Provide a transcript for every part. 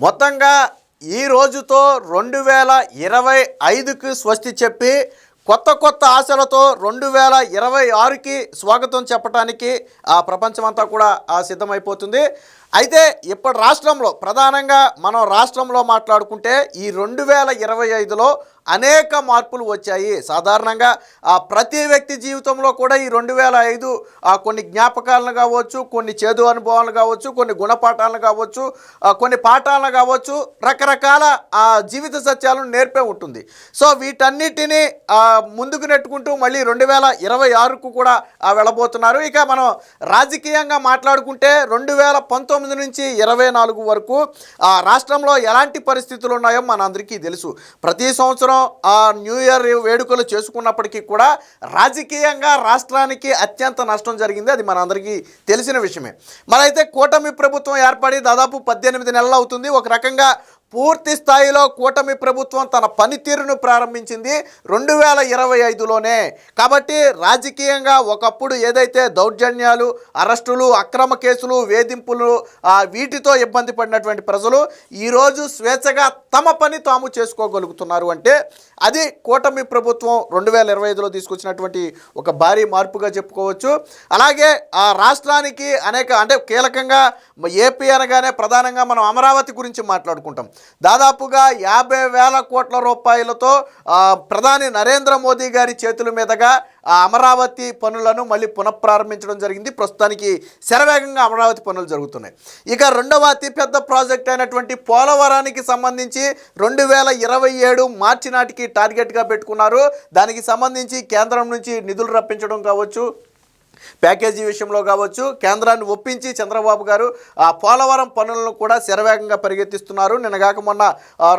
మొత్తంగా ఈ రోజుతో రెండు వేల ఇరవై ఐదుకు స్వస్తి చెప్పి కొత్త కొత్త ఆశలతో రెండు వేల ఇరవై ఆరుకి స్వాగతం చెప్పడానికి ఆ ప్రపంచమంతా కూడా సిద్ధమైపోతుంది. అయితే ఇప్పటి రాష్ట్రంలో ప్రధానంగా మనం రాష్ట్రంలో మాట్లాడుకుంటే ఈ రెండు వేల ఇరవై ఐదులో అనేక మార్పులు వచ్చాయి. సాధారణంగా ప్రతి వ్యక్తి జీవితంలో కూడా ఈ రెండు వేల ఐదు కొన్ని జ్ఞాపకాలను కావచ్చు కొన్ని చేదు అనుభవాలు కావచ్చు కొన్ని గుణపాఠాలను కావచ్చు కొన్ని పాఠాలను కావచ్చు రకరకాల జీవిత సత్యాలను నేర్పే ఉంటుంది. సో వీటన్నిటినీ ముందుకు నెట్టుకుంటూ మళ్ళీ రెండు వేల ఇరవై ఆరుకు కూడా వెళ్ళబోతున్నారు. ఇక మనం రాజకీయంగా మాట్లాడుకుంటే రెండు వేల పంతొమ్మిది నుంచి ఇరవై నాలుగు వరకు ఆ రాష్ట్రంలో ఎలాంటి పరిస్థితులు ఉన్నాయో మనందరికీ తెలుసు. ప్రతి సంవత్సరం ఆ న్యూ ఇయర్ వేడుకలు చేసుకున్నప్పటికీ కూడా రాజకీయంగా రాష్ట్రానికి అత్యంత నష్టం జరిగింది. అది మనందరికీ తెలిసిన విషయమే. మరైతే కూటమి ప్రభుత్వం ఏర్పడి దాదాపు పద్దెనిమిది నెలలు అవుతుంది. ఒక రకంగా పూర్తి స్థాయిలో కూటమి ప్రభుత్వం తన పనితీరును ప్రారంభించింది రెండు వేల ఇరవై ఐదులోనే. కాబట్టి రాజకీయంగా ఒకప్పుడు ఏదైతే దౌర్జన్యాలు అరెస్టులు అక్రమ కేసులు వేధింపులు వీటితో ఇబ్బంది పడినటువంటి ప్రజలు ఈరోజు స్వేచ్ఛగా తమ పని తాము చేసుకోగలుగుతున్నారు అంటే అది కూటమి ప్రభుత్వం రెండు వేల ఇరవై ఐదులో తీసుకొచ్చినటువంటి ఒక భారీ మార్పుగా చెప్పుకోవచ్చు. అలాగే ఆ రాష్ట్రానికి అనేక అంటే కీలకంగా ఏపీ అనగానే ప్రధానంగా మనం అమరావతి గురించి మాట్లాడుకుంటాం. దాదాపుగా యాభై వేల కోట్ల రూపాయలతో ప్రధాని నరేంద్ర మోదీ గారి చేతుల మీదుగా అమరావతి పనులను మళ్ళీ పునఃప్రారంభించడం జరిగింది. ప్రస్తుతానికి శరవేగంగా అమరావతి పనులు జరుగుతున్నాయి. ఇక రెండవ అతిపెద్ద ప్రాజెక్ట్ అయినటువంటి పోలవరానికి సంబంధించి రెండు వేల ఇరవై ఏడు మార్చి నాటికి టార్గెట్గా పెట్టుకున్నారు. దానికి సంబంధించి కేంద్రం నుంచి నిధులు రప్పించడం కావచ్చు. ప్యాకేజీ విషయంలో కావచ్చు కేంద్రాన్ని ఒప్పించి చంద్రబాబు గారు ఆ పోలవరం పనులను కూడా శరవేగంగా పరిగెత్తిస్తున్నారు. నిన్నగాక మొన్న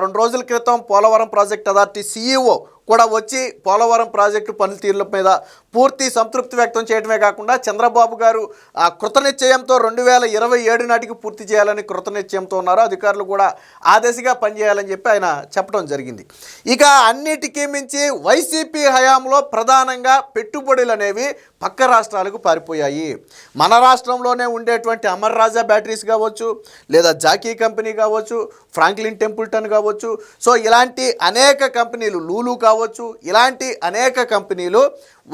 రెండు రోజుల క్రితం పోలవరం ప్రాజెక్ట్ అథారిటీ సీఈఓ కూడా వచ్చి పోలవరం ప్రాజెక్టు పనితీరుల మీద పూర్తి సంతృప్తి వ్యక్తం చేయడమే కాకుండా చంద్రబాబు గారు ఆ కృతనిశ్చయంతో రెండు వేల ఇరవై ఏడు నాటికి పూర్తి చేయాలని కృతనిశ్చయంతో ఉన్నారు. అధికారులు కూడా ఆ దిశగా పనిచేయాలని చెప్పి ఆయన చెప్పడం జరిగింది. ఇక అన్నిటికీ మించి వైసీపీ హయాంలో ప్రధానంగా పెట్టుబడులు అనేవి పక్క రాష్ట్రాలకు పారిపోయాయి. మన రాష్ట్రంలోనే ఉండేటువంటి అమర్ రాజా బ్యాటరీస్ కావచ్చు లేదా జాకీ కంపెనీ కావచ్చు ఫ్రాంక్లిన్ టెంపుల్టన్ కావచ్చు. సో ఇలాంటి అనేక కంపెనీలు లూలు కావచ్చు ఇలాంటి అనేక కంపెనీలు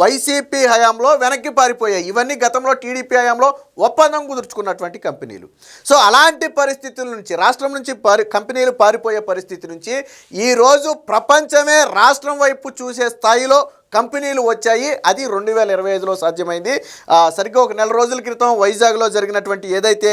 వైసీపీ హయాంలో వెనక్కి పారిపోయాయి. ఇవన్నీ గతంలో టీడీపీ హయాంలో ఒప్పందం కుదుర్చుకున్నటువంటి కంపెనీలు. సో అలాంటి పరిస్థితుల నుంచి రాష్ట్రం నుంచి పారి కంపెనీలు పారిపోయే పరిస్థితి నుంచి ఈరోజు ప్రపంచమే రాష్ట్రం వైపు చూసే స్థాయిలో కంపెనీలు వచ్చాయి. అది రెండు వేల ఇరవై ఐదులో సాధ్యమైంది. సరిగ్గా ఒక నెల రోజుల క్రితం వైజాగ్లో జరిగినటువంటి ఏదైతే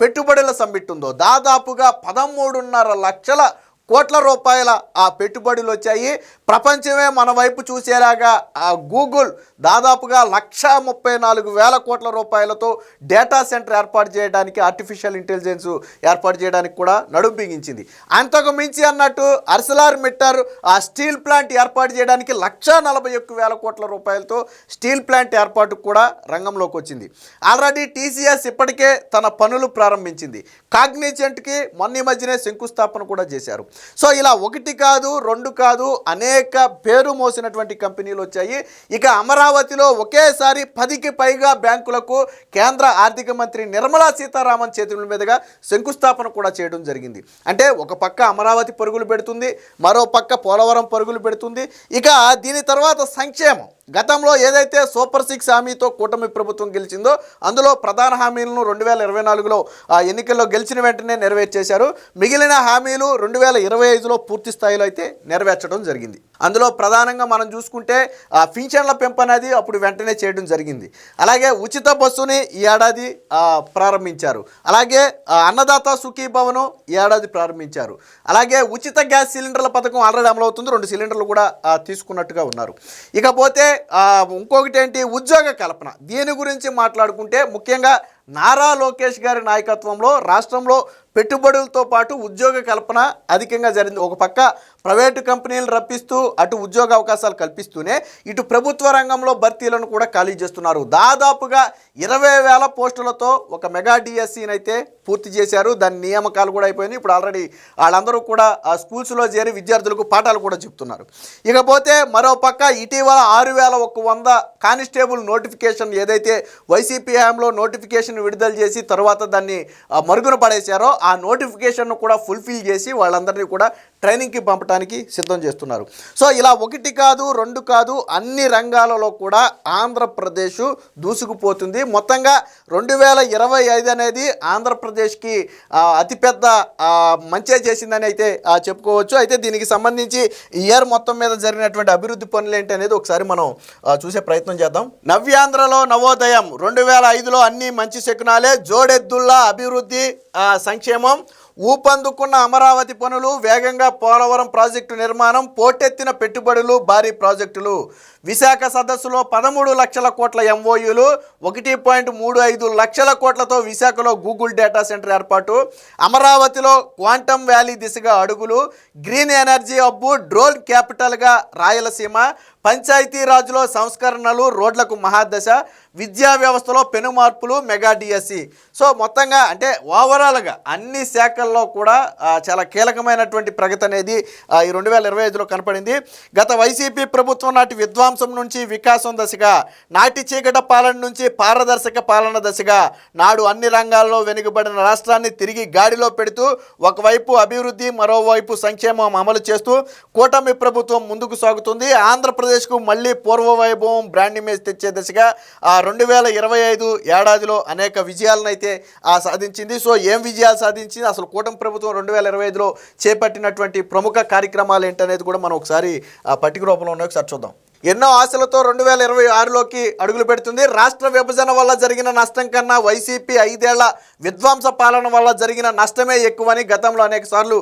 పెట్టుబడుల సమ్మిట్ ఉందో దాదాపుగా పదమూడున్నర లక్షల కోట్ల రూపాయల ఆ పెట్టుబడులు వచ్చాయి. ప్రపంచమే మన వైపు చూసేలాగా ఆ గూగుల్ దాదాపుగా లక్ష ముప్పై నాలుగు వేల కోట్ల రూపాయలతో డేటా సెంటర్ ఏర్పాటు చేయడానికి ఆర్టిఫిషియల్ ఇంటెలిజెన్స్ ఏర్పాటు చేయడానికి కూడా నడుం బిగించింది. అంతకు మించి అన్నట్టు అర్సలార్ మిట్టర్ ఆ స్టీల్ ప్లాంట్ ఏర్పాటు చేయడానికి లక్ష నలభై ఒక్క వేల కోట్ల రూపాయలతో స్టీల్ ప్లాంట్ ఏర్పాటు కూడా రంగంలోకి వచ్చింది. ఆల్రెడీ టీసీఎస్ ఇప్పటికే తన పనులు ప్రారంభించింది. కాగ్నిజెంట్కి మొన్న మధ్యనే శంకుస్థాపన కూడా చేశారు. సో ఇలా ఒకటి కాదు రెండు కాదు అనేక పేరు మోసినటువంటి కంపెనీలు వచ్చాయి. ఇక అమరావతిలో ఒకేసారి పదికి పైగా బ్యాంకులకు కేంద్ర ఆర్థిక మంత్రి నిర్మలా సీతారామన్ చేతుల మీదుగా శంకుస్థాపన కూడా చేయడం జరిగింది. అంటే ఒక పక్క అమరావతి పరుగులు పెడుతుంది మరో పక్క పోలవరం పరుగులు పెడుతుంది. ఇక దీని తర్వాత సంక్షేమం. గతంలో ఏదైతే సూపర్ సిక్స్ హామీతో కూటమి ప్రభుత్వం గెలిచిందో అందులో ప్రధాన హామీలను రెండు వేల ఇరవై నాలుగులో ఎన్నికల్లో గెలిచిన వెంటనే నెరవేర్చేశారు. మిగిలిన హామీలు రెండు వేల ఇరవై ఐదులో పూర్తి స్థాయిలో అయితే నెరవేర్చడం జరిగింది. అందులో ప్రధానంగా మనం చూసుకుంటే ఆ పింఛన్ల పెంపు అనేది అప్పుడు వెంటనే చేయడం జరిగింది. అలాగే ఉచిత బస్సుని ఈ ఏడాది ప్రారంభించారు. అలాగే అన్నదాత సుఖీ భవనం ఈ ఏడాది ప్రారంభించారు. అలాగే ఉచిత గ్యాస్ సిలిండర్ల పథకం ఆల్రెడీ అమలవుతుంది. రెండు సిలిండర్లు కూడా తీసుకున్నట్టుగా ఉన్నారు. ఇకపోతే ఇంకొకటి ఏంటి ఉద్యోగ కల్పన. దీని గురించి మాట్లాడుకుంటే ముఖ్యంగా నారా లోకేష్ గారి నాయకత్వంలో రాష్ట్రంలో పెట్టుబడులతో పాటు ఉద్యోగ కల్పన అధికంగా జరిగింది. ఒక పక్క ప్రైవేటు కంపెనీలు రప్పిస్తూ అటు ఉద్యోగ అవకాశాలు కల్పిస్తూనే ఇటు ప్రభుత్వ రంగంలో భర్తీలను కూడా ఖాళీ చేస్తున్నారు. దాదాపుగా ఇరవై వేల పోస్టులతో ఒక మెగా డిఎస్సీని అయితే పూర్తి చేశారు. దాని నియామకాలు కూడా అయిపోయినాయి. ఇప్పుడు ఆల్రెడీ వాళ్ళందరూ కూడా ఆ స్కూల్స్లో చేరి విద్యార్థులకు పాఠాలు కూడా చెప్తున్నారు. ఇకపోతే మరో పక్క ఇటీవల ఆరు వేల ఒక వంద కానిస్టేబుల్ నోటిఫికేషన్ ఏదైతే వైసీపీ హయాంలో నోటిఫికేషన్ విడుదల చేసి తర్వాత దాన్ని మరుగున పడేశారో ఆ నోటిఫికేషన్ను కూడా ఫుల్ఫిల్ చేసి వాళ్ళందరినీ కూడా ట్రైనింగ్కి పంపడానికి సిద్ధం చేస్తున్నారు. సో ఇలా ఒకటి కాదు రెండు కాదు అన్ని రంగాలలో కూడా ఆంధ్రప్రదేశ్ దూసుకుపోతుంది. మొత్తంగా రెండు వేల ఇరవై ఐదు అనేది ఆంధ్రప్రదేశ్కి అతిపెద్ద మంచి చేసిందని అయితే చెప్పుకోవచ్చు. అయితే దీనికి సంబంధించి ఇయర్ మొత్తం మీద జరిగినటువంటి అభివృద్ధి పనులు ఏంటి అనేది ఒకసారి మనం చూసే ప్రయత్నం చేద్దాం. నవ్యాంధ్రలో నవోదయం రెండు వేల ఐదులో అన్ని మంచి శకునాలే జోడెద్దుల్లా అభివృద్ధి సంక్షేమం ఊపందుకున్న అమరావతి పనులు వేగంగా పోలవరం ప్రాజెక్టు నిర్మాణం పోటెత్తిన పెట్టుబడులు భారీ ప్రాజెక్టులు. విశాఖ సదస్సులో పదమూడు లక్షల కోట్ల ఎంఓయూలు ఒకటి పాయింట్ మూడు ఐదు లక్షల కోట్లతో విశాఖలో గూగుల్ డేటా సెంటర్ ఏర్పాటు. అమరావతిలో క్వాంటమ్ వ్యాలీ దిశగా అడుగులు గ్రీన్ ఎనర్జీ హబ్బు డ్రోన్ క్యాపిటల్గా రాయలసీమ పంచాయతీరాజ్లో సంస్కరణలు రోడ్లకు మహాదశ విద్యా వ్యవస్థలో పెను మార్పులు మెగా డిఎస్సి. సో మొత్తంగా అంటే ఓవరాల్గా అన్ని శాఖల్లో కూడా చాలా కీలకమైనటువంటి ప్రగతి అనేది ఈ రెండు వేల ఇరవై ఐదులో కనపడింది. గత వైసీపీ ప్రభుత్వం నాటి విద్వాంసం నుంచి వికాసం దశగా నాటి చీకట పాలన నుంచి పారదర్శక పాలన దశగా నాడు అన్ని రంగాల్లో వెనుకబడిన రాష్ట్రాన్ని తిరిగి గాడిలో పెడుతూ ఒకవైపు అభివృద్ధి మరోవైపు సంక్షేమం అమలు చేస్తూ కూటమి ప్రభుత్వం ముందుకు సాగుతుంది. ఆంధ్రప్రదేశ్ ఆంధ్రప్రదేశ్కు మళ్ళీ పూర్వ వైభవం బ్రాండ్ ఇమేజ్ తెచ్చే దిశగా ఆ రెండు వేల ఇరవై ఐదు ఏడాదిలో అనేక విజయాలను అయితే ఆ సాధించింది. సో ఏం విజయాలు సాధించింది? అసలు కూటమి ప్రభుత్వం రెండు వేల ఇరవై ఐదులో చేపట్టినటువంటి ప్రముఖ కార్యక్రమాలు ఏంటనేది కూడా మనం ఒకసారి ఆ పట్టిక రూపంలో ఉన్నాయి. ఒకసారి చూద్దాం. ఎన్నో ఆశలతో రెండు వేల ఇరవై ఆరులోకి అడుగులు పెడుతుంది. రాష్ట్ర విభజన వల్ల జరిగిన నష్టం కన్నా వైసీపీ ఐదేళ్ళ విధ్వంస పాలన వల్ల జరిగిన నష్టమే ఎక్కువని గతంలో అనేక సార్లు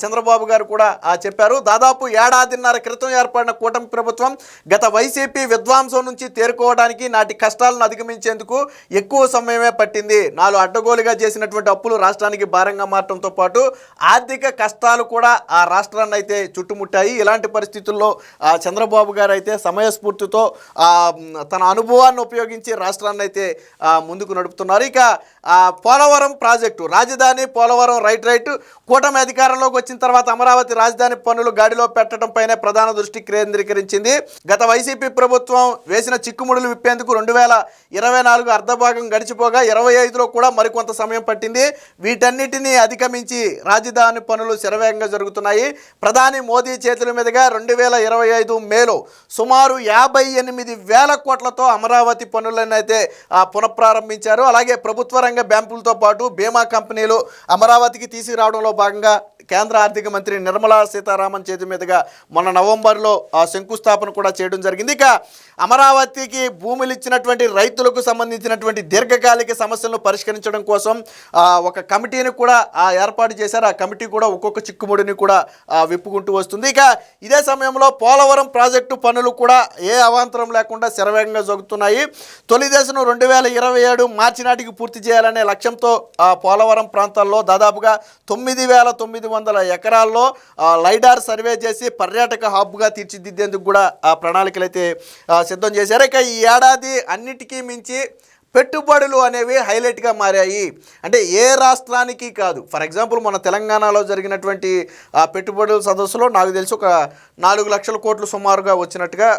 చంద్రబాబు గారు కూడా చెప్పారు. దాదాపు ఏడాదిన్నర క్రితం ఏర్పడిన కూటమి ప్రభుత్వం గత వైసీపీ విధ్వంసం నుంచి తేరుకోవడానికి నాటి కష్టాలను అధిగమించేందుకు ఎక్కువ సమయమే పట్టింది. నాలుగు అడ్డగోలుగా చేసినటువంటి అప్పులు రాష్ట్రానికి భారంగా మారడంతో పాటు ఆర్థిక కష్టాలు కూడా ఆ రాష్ట్రాన్ని అయితే చుట్టుముట్టాయి. ఇలాంటి పరిస్థితుల్లో చంద్రబాబు గారు అయితే సమయస్ఫూర్తితో తన అనుభవాన్ని ఉపయోగించి రాష్ట్రాన్ని అయితే ముందుకు నడుపుతున్నారు. ఇక పోలవరం ప్రాజెక్టు రాజధాని పోలవరం రైట్ రైట్ కూటమి అధికారంలోకి వచ్చిన తర్వాత అమరావతి రాజధాని పనులు గాడిలో పెట్టడంపైనే ప్రధాన దృష్టి కేంద్రీకరించింది. గత వైసీపీ ప్రభుత్వం వేసిన చిక్కుముడులు విప్పేందుకు రెండు వేల ఇరవై నాలుగు అర్ధభాగం గడిచిపోగా ఇరవై ఐదులో కూడా మరికొంత సమయం పట్టింది. వీటన్నిటిని అధిగమించి రాజధాని పనులు శరవేగంగా జరుగుతున్నాయి. ప్రధాని మోదీ చేతుల మీదుగా రెండు వేల ఇరవై ఐదు మేలో సుమారు సుమారు యాభై ఎనిమిది వేల కోట్లతో అమరావతి పనులను అయితే ఆ, పునఃప్రారంభించారు. అలాగే ప్రభుత్వ రంగ బ్యాంకులతో పాటు బీమా కంపెనీలు అమరావతికి తీసుకురావడంలో భాగంగా కేంద్ర ఆర్థిక మంత్రి నిర్మలా సీతారామన్ చేతి మీదుగా మొన్న నవంబర్లో ఆ, శంకుస్థాపన కూడా చేయడం జరిగింది. ఇక అమరావతికి భూములు ఇచ్చినటువంటి రైతులకు సంబంధించినటువంటి దీర్ఘకాలిక సమస్యలను పరిష్కరించడం కోసం ఒక కమిటీని కూడా ఏర్పాటు చేశారు. ఆ కమిటీ కూడా ఒక్కొక్క చిక్కుముడిని కూడా విప్పుకుంటూ వస్తుంది. ఇక ఇదే సమయంలో పోలవరం ప్రాజెక్టు పనులు కూడా ఏ అవాంతరం లేకుండా శరవేగంగా జరుగుతున్నాయి. తొలి దశను రెండు వేల ఇరవై ఏడు మార్చి నాటికి పూర్తి చేయాలనే లక్ష్యంతో పోలవరం ప్రాంతాల్లో దాదాపుగా తొమ్మిది వేల తొమ్మిది వందల వందల ఎకరాల్లో లైడార్ సర్వే చేసి పర్యాటక హబ్గా తీర్చిదిద్దేందుకు కూడా ఆ ప్రణాళికలు అయితే సిద్ధం చేశారు. ఇక ఈ ఏడాది అన్నిటికీ మించి పెట్టుబడులు అనేవి హైలైట్గా మారాయి. అంటే ఏ రాష్ట్రానికి కాదు. ఫర్ ఎగ్జాంపుల్ మన తెలంగాణలో జరిగినటువంటి ఆ పెట్టుబడుల సదస్సులో నాకు తెలిసి ఒక నాలుగు లక్షల కోట్లు సుమారుగా వచ్చినట్టుగా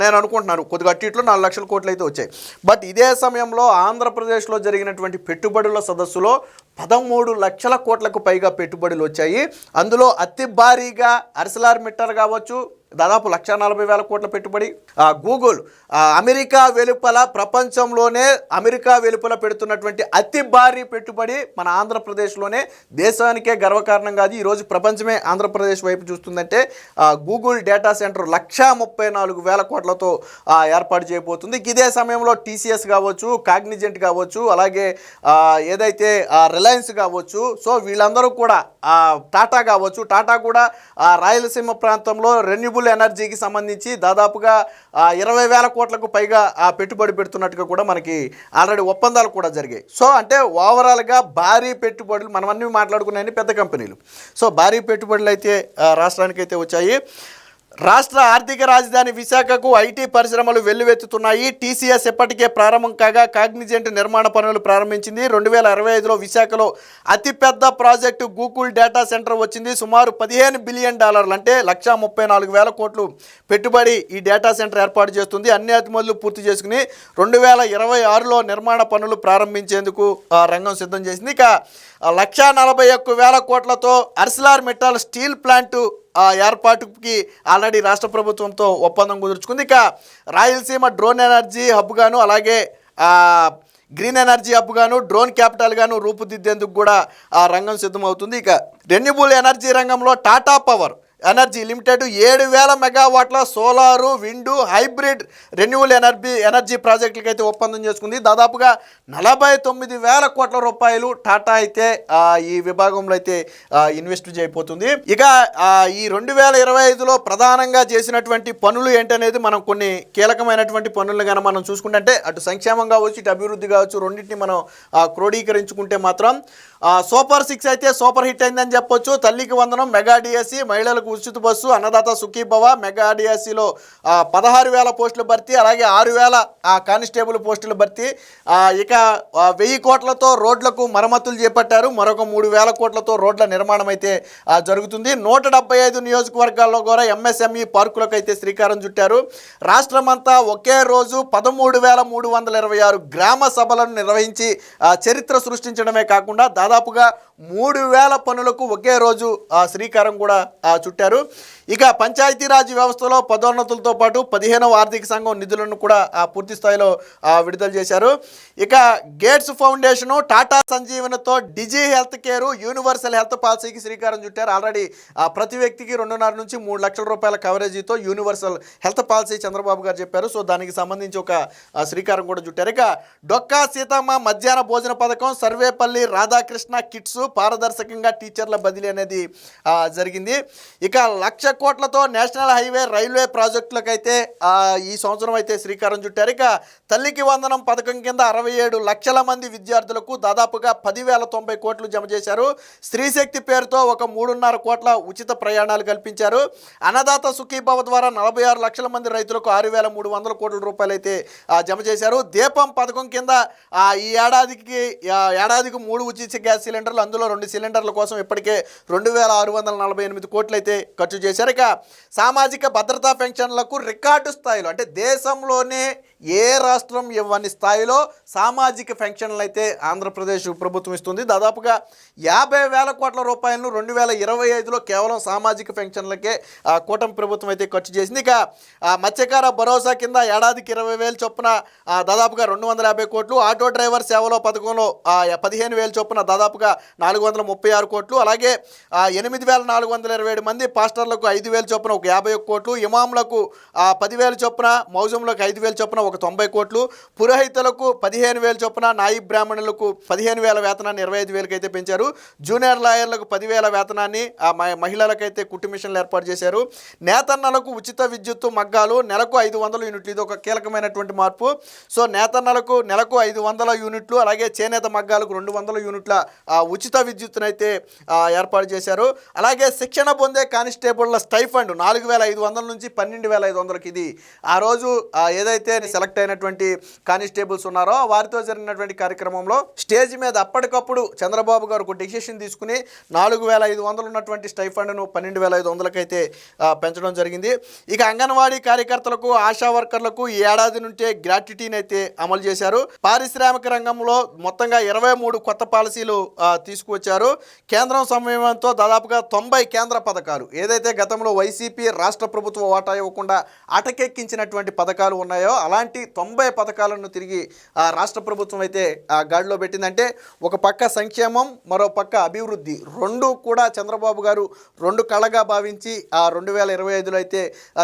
నేను అనుకుంటున్నాను. కొద్దిగా అటు నాలుగు లక్షల కోట్లు అయితే వచ్చాయి. బట్ ఇదే సమయంలో ఆంధ్రప్రదేశ్లో జరిగినటువంటి పెట్టుబడుల సదస్సులో పదమూడు లక్షల కోట్లకు పైగా పెట్టుబడులు వచ్చాయి. అందులో అతి భారీగా అర్సలార్ మిట్టర్ కావచ్చు దాదాపు లక్ష నలభై వేల కోట్ల పెట్టుబడి. గూగుల్ అమెరికా వెలుపల ప్రపంచంలోనే అమెరికా వెలుపల పెడుతున్నటువంటి అతి భారీ పెట్టుబడి మన ఆంధ్రప్రదేశ్లోనే దేశానికే గర్వకారణం కాదు ఈరోజు ప్రపంచమే ఆంధ్రప్రదేశ్ వైపు చూస్తుందంటే గూగుల్ డేటా సెంటర్ లక్ష ముప్పై నాలుగు వేల కోట్లతో ఏర్పాటు చేయబోతుంది. ఇదే సమయంలో టీసీఎస్ కావచ్చు కాగ్నిజెంట్ కావచ్చు అలాగే ఏదైతే రిలయన్స్ కావచ్చు సో వీళ్ళందరూ కూడా టాటా కావచ్చు. టాటా కూడా రాయలసీమ ప్రాంతంలో రెన్యూబుల్ ఎనర్జీకి సంబంధించి దాదాపుగా ఇరవై వేల కోట్లకు పైగా ఆ పెట్టుబడి పెడుతున్నట్టుగా కూడా మనకి ఆల్రెడీ ఒప్పందాలు కూడా జరిగాయి. సో అంటే ఓవరాల్గా భారీ పెట్టుబడులు మనం అన్నీ మాట్లాడుకున్నాయని పెద్ద కంపెనీలు. సో భారీ పెట్టుబడులు అయితే రాష్ట్రానికి అయితే వచ్చాయి. రాష్ట్ర ఆర్థిక రాజధాని విశాఖకు ఐటీ పరిశ్రమలు వెల్లువెత్తుతున్నాయి. టీసీఎస్ ఇప్పటికే ప్రారంభం కాగా కాగ్నిజెంట్ నిర్మాణ పనులు ప్రారంభించింది. రెండు వేల అరవై ఐదులో విశాఖలో అతిపెద్ద ప్రాజెక్టు గూగుల్ డేటా సెంటర్ వచ్చింది. సుమారు పదిహేను బిలియన్ డాలర్లు అంటే లక్షా ముప్పై నాలుగు వేల కోట్లు పెట్టుబడి ఈ డేటా సెంటర్ ఏర్పాటు చేస్తుంది. అన్ని అతిమతులు పూర్తి చేసుకుని రెండు వేల ఇరవై ఆరులో నిర్మాణ పనులు ప్రారంభించేందుకు ఆ, రంగం సిద్ధం చేసింది. ఇక లక్షా నలభై ఒక్క వేల కోట్లతో అర్సిలార్ మెటల్ స్టీల్ ప్లాంటు ఏర్పాటుకి ఆల్రెడీ రాష్ట్ర ప్రభుత్వంతో ఒప్పందం కుదుర్చుకుంది. ఇక రాయలసీమ డ్రోన్ ఎనర్జీ హబ్గాను అలాగే గ్రీన్ ఎనర్జీ హబ్ గాను డ్రోన్ క్యాపిటల్గాను రూపుదిద్దేందుకు కూడా ఆ రంగం సిద్ధమవుతుంది. ఇక రెన్యూబుల్ ఎనర్జీ రంగంలో టాటా పవర్ ఎనర్జీ లిమిటెడ్ ఏడు వేల మెగావాట్ల solar wind hybrid renewal energy energy ప్రాజెక్టులకి అయితే ఒప్పందం చేసుకుంది. దాదాపుగా నలభై తొమ్మిది వేల కోట్ల రూపాయలు టాటా అయితే ఈ విభాగంలో అయితే ఇన్వెస్ట్ చేయబోతుంది. ఇక ఈ రెండు వేల ఇరవై ఐదులో ప్రధానంగా చేసినటువంటి పనులు ఏంటనేది మనం కొన్ని కీలకమైనటువంటి పనులను కానీ మనం చూసుకుంటే అంటే అటు సంక్షేమం కావచ్చు ఇటు అభివృద్ధి కావచ్చు రెండింటిని మనం క్రోడీకరించుకుంటే మాత్రం సూపర్ సిక్స్ అయితే సూపర్ హిట్ అయిందని చెప్పొచ్చు. తల్లికి వందనం మెగా డిఎస్సి మహిళలకు ఉచిత బస్సు అన్నదాత సుఖీభవ మెగా డిఎస్సిలో పదహారు వేల పోస్టుల భర్తీ అలాగే ఆరు వేల కానిస్టేబుల్ పోస్టుల భర్తీ. ఇక వెయ్యి కోట్లతో రోడ్లకు మరమ్మతులు చేపట్టారు. మరొక మూడు వేల కోట్లతో రోడ్ల నిర్మాణం అయితే జరుగుతుంది. నూట డెబ్బై ఐదు నియోజకవర్గాల్లో కూడా ఎంఎస్ఎంఈ పార్కులకు అయితే శ్రీకారం చుట్టారు. రాష్ట్రమంతా ఒకే రోజు పదమూడు వేల మూడు వందల ఇరవై ఆరు గ్రామ సభలను నిర్వహించి ఆ, చరిత్ర సృష్టించడమే కాకుండా దాదాపుగా మూడు వేల పనులకు ఒకే రోజు శ్రీకారం కూడా చుట్టూ పెట్టారు. ఇక పంచాయతీరాజ్ వ్యవస్థలో పదోన్నతులతో పాటు పదిహేనవ ఆర్థిక సంఘం నిధులను కూడా పూర్తి స్థాయిలో విడుదల చేశారు. ఇక Gates foundation Tata సంజీవనతో digi health care universal health పాలసీకి శ్రీకారం చుట్టారు. ఆల్రెడీ ఆ, ప్రతి వ్యక్తికి రెండున్నర నుంచి మూడు లక్షల రూపాయల కవరేజీతో universal health policy Chandrababu garu చెప్పారు. సో దానికి సంబంధించి ఒక శ్రీకారం కూడా చుట్టారు. ఇక డొక్కా సీతమ్మ మధ్యాహ్న భోజన పథకం సర్వేపల్లి రాధాకృష్ణ కిట్స్ పారదర్శకంగా టీచర్ల బదిలీ అనేది జరిగింది. ఇక లక్ష కోట్లతో నేషనల్ హైవే రైల్వే ప్రాజెక్టులకైతే ఈ సంవత్సరం అయితే శ్రీకారం చుట్టారు. ఇక తల్లికి వందనం పథకం కింద అరవై ఏడు లక్షల మంది విద్యార్థులకు దాదాపుగా పదివేల తొంభై కోట్లు జమ చేశారు. స్త్రీశక్తి పేరుతో ఒక మూడున్నర కోట్ల ఉచిత ప్రయాణాలు కల్పించారు. అన్నదాత సుఖీభావ ద్వారా నలభై ఆరు లక్షల మంది రైతులకు ఆరు వేల మూడు వందల కోట్ల రూపాయలు అయితే జమ చేశారు. దీపం పథకం కింద ఈ ఏడాదికి ఏడాదికి మూడు ఉచిత గ్యాస్ సిలిండర్లు అందులో రెండు సిలిండర్ల కోసం ఇప్పటికే రెండు వేల ఆరు వందల నలభై ఎనిమిది కోట్లు అయితే ఖర్చు చేశారు. ఇక సామాజిక భద్రతా పెన్షన్లకు రికార్డు స్థాయిలో అంటే దేశంలోనే ఏ రాష్ట్రం ఇవ్వని స్థాయిలో సామాజిక పెన్షన్లు అయితే ఆంధ్రప్రదేశ్ ప్రభుత్వం ఇస్తుంది? దాదాపుగా యాభై వేల కోట్ల రూపాయలను రెండు వేల ఇరవై ఐదులో కేవలం సామాజిక పెన్షన్లకే కూటమి ప్రభుత్వం అయితే ఖర్చు చేసింది. ఇక మత్స్యకార భరోసా కింద ఏడాదికి ఇరవై వేలు చొప్పున దాదాపుగా రెండు వందల యాభై కోట్లు. ఆటో డ్రైవర్ సేవలో పథకంలో పదిహేను వేలు చొప్పున దాదాపుగా నాలుగు వందల ముప్పై ఆరు కోట్లు. అలాగే ఎనిమిది వేల నాలుగు వందల ఇరవై ఏడు మంది పాస్టర్లకు ఐదు వేలు చొప్పున ఒక యాభై ఒక్క కోట్లు. ఇమాములకు పదివేలు చొప్పున మౌజంలకు ఐదు వేలు చొప్పున ఒక తొంభై కోట్లు. పురోహితులకు పదిహేను వేలు చొప్పున నాయి బ్రాహ్మణులకు పదిహేను వేల వేతనాన్ని ఇరవై ఐదు వేలకి అయితే పెంచారు. జూనియర్ లాయర్లకు పదివేల వేతనాన్ని ఆ మహిళలకైతే కుట్టు మిషన్లు ఏర్పాటు చేశారు. నేతన్నలకు ఉచిత విద్యుత్తు మగ్గాలు నెలకు ఐదు వందల యూనిట్లు. ఇది ఒక కీలకమైనటువంటి మార్పు. సో నేతన్నలకు నెలకు ఐదు వందల యూనిట్లు అలాగే చేనేత మగ్గాలకు రెండు వందల యూనిట్ల ఉచిత విద్యుత్తునైతే ఏర్పాటు చేశారు. అలాగే శిక్షణ పొందే కానిస్టేబుల్ల స్టైఫండ్ నాలుగు వేల ఐదు వందల నుంచి పన్నెండు వేల ఐదు వందలకి ఇది. ఆ రోజు ఏదైతే సెలెక్ట్ అయినటువంటి కానిస్టేబుల్స్ ఉన్నారో వారితో జరిగినటువంటి కార్యక్రమంలో స్టేజ్ మీద అప్పటికప్పుడు చంద్రబాబు గారు ఒక డెసిషన్ తీసుకుని నాలుగు వేల ఐదు వందలు ఉన్నటువంటి స్టైఫండ్ను పన్నెండు వేల ఐదు వందలకైతే పెంచడం జరిగింది. ఇక అంగన్వాడీ కార్యకర్తలకు ఆశా వర్కర్లకు ఈ ఏడాది నుంచే గ్రాట్యుటీని అయితే అమలు చేశారు. పారిశ్రామిక రంగంలో మొత్తంగా ఇరవై మూడు కొత్త పాలసీలు తీసుకువచ్చారు. కేంద్రం సమయంతో దాదాపుగా తొంభై కేంద్ర పథకాలు ఏదైతే గతంలో వైసీపీ రాష్ట్ర ప్రభుత్వ వాటా ఇవ్వకుండా అటకెక్కించినటువంటి పథకాలు ఉన్నాయో అలాంటి తొంభై పథకాలను తిరిగి ఆ, రాష్ట్ర ప్రభుత్వం అయితే ఆ, గాడిలో పెట్టిందంటే ఒక పక్క సంక్షేమం మరో పక్క అభివృద్ధి. రెండు కూడా చంద్రబాబు గారు రెండు కళగా భావించి ఆ రెండు వేల ఇరవై ఐదులో అయితే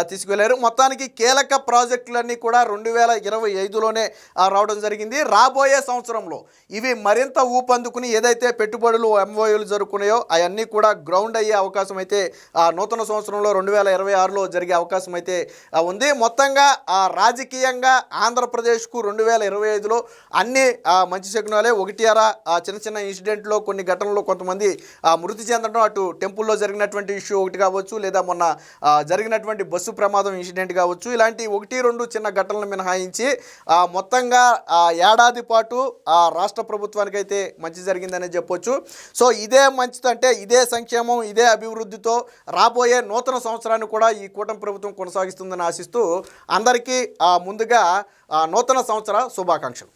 తీసుకువెళ్ళారు మొత్తానికి కీలక ప్రాజెక్టులన్నీ కూడా రెండు వేల ఇరవై ఐదులోనే రావడం జరిగింది. రాబోయే సంవత్సరంలో ఇవి మరింత ఊపందుకుని ఏదైతే పెట్టుబడులు ఎంఓయూలు జరుపుకున్నాయో అవన్నీ కూడా గ్రౌండ్ అయ్యే అవకాశం అయితే ఆ, నూతన సంవత్సరంలో రెండు వేల ఇరవై ఆరులో జరిగే అవకాశం అయితే ఉంది. మొత్తంగా ఆ, రాజకీయంగా ఆంధ్రప్రదేశ్కు రెండు వేల ఇరవై ఐదులో అన్ని మంచి శకునాలే. ఒకటి అరా చిన్న చిన్న ఇన్సిడెంట్లో కొన్ని ఘటనల్లో కొంతమంది ఆ, మృతి చెందడం అటు టెంపుల్లో జరిగినటువంటి ఇష్యూ ఒకటి కావచ్చు లేదా మొన్న జరిగినటువంటి బస్సు ప్రమాదం ఇన్సిడెంట్ కావచ్చు. ఇలాంటి ఒకటి రెండు చిన్న ఘటనలు మినహాయించి మొత్తంగా ఆ, ఏడాది పాటు ఆ రాష్ట్ర ప్రభుత్వానికి అయితే మంచి జరిగిందనే చెప్పొచ్చు. సో ఇదే మంచిది అంటే ఇదే సంక్షేమం ఇదే అభివృద్ధితో రాబోయే నూతన సంవత్సరాన్ని కూడా ఈ కూటమి ప్రభుత్వం కొనసాగిస్తుందని ఆశిస్తూ అందరికీ ముందుగా నూతన సంవత్సర శుభాకాంక్షలు.